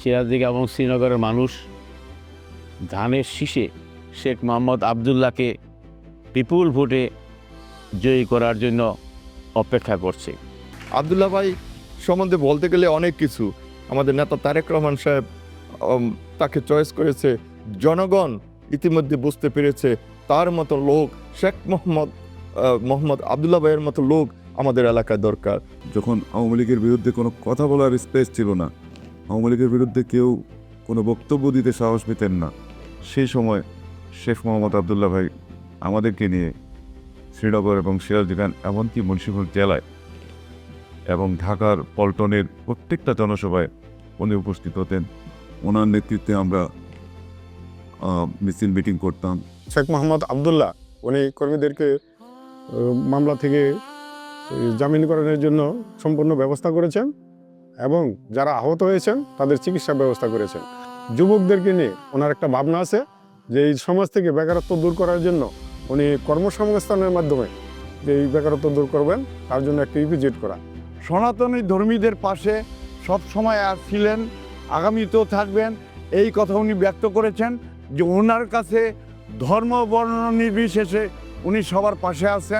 সিরাজদিঘা এবং শ্রীনগরের মানুষ। ধানের শীষে শেখ মোহাম্মদ আবদুল্লাহকে বিপুল ভোটে জয়ী করার জন্য অপেক্ষা করছে। আবদুল্লাহ ভাই সম্বন্ধে বলতে গেলে অনেক কিছু। আমাদের নেতা তারেক রহমান সাহেব তাকে চয়েস করেছে। জনগণ ইতিমধ্যে বুঝতে পেরেছে তার মতো লোক শেখ মোহাম্মদ মোহাম্মদ আবদুল্লাহ ভাইয়ের মতো লোক আমাদের এলাকায় দরকার। যখন আওয়ামী লীগের বিরুদ্ধে কোনো কথা বলার স্পেস ছিল না আওয়ামী লীগের বিরুদ্ধে কেউ কোনো বক্তব্য দিতে সাহস পেতেন না। সেই সময় শেখ মোহাম্মদ আবদুল্লাহ ভাই আমাদেরকে নিয়ে শ্রীনগর এবং সিরাজদিগান এমনকি মুন্সিগঞ্জ জেলায় এবং ঢাকার পল্টনের প্রত্যেকটা জনসভায় উনি উপস্থিত হতেন। ওনার নেতৃত্বে আমরা মিছিল মিটিং করতাম। শেখ মোহাম্মদ আবদুল্লাহ উনি কর্মীদেরকে মামলা থেকে আহ, জামিনকরণের জন্য সম্পূর্ণ ব্যবস্থা করেছেন। এবং যারা আহত হয়েছেন, তাদের চিকিৎসা ব্যবস্থা করেছেন। যুবকদেরকে নিয়ে ওনার একটা ভাবনা আছে যে, এই সমাজ থেকে বেকারত্ব দূর করার জন্য উনি কর্মসংস্থানের মাধ্যমে যে, এই বেকারত্ব দূর করবেন, তার জন্য একটা ইপিজেট করা। সনাতনী ধর্মীদের পাশে সব সময় আর ছিলেন আগামীতেও থাকবেন। এই কথা উনি ব্যক্ত করেছেন যে, ওনার কাছে ধর্ম বর্ণ নির্বিশেষে উনি সবার পাশে আছেন।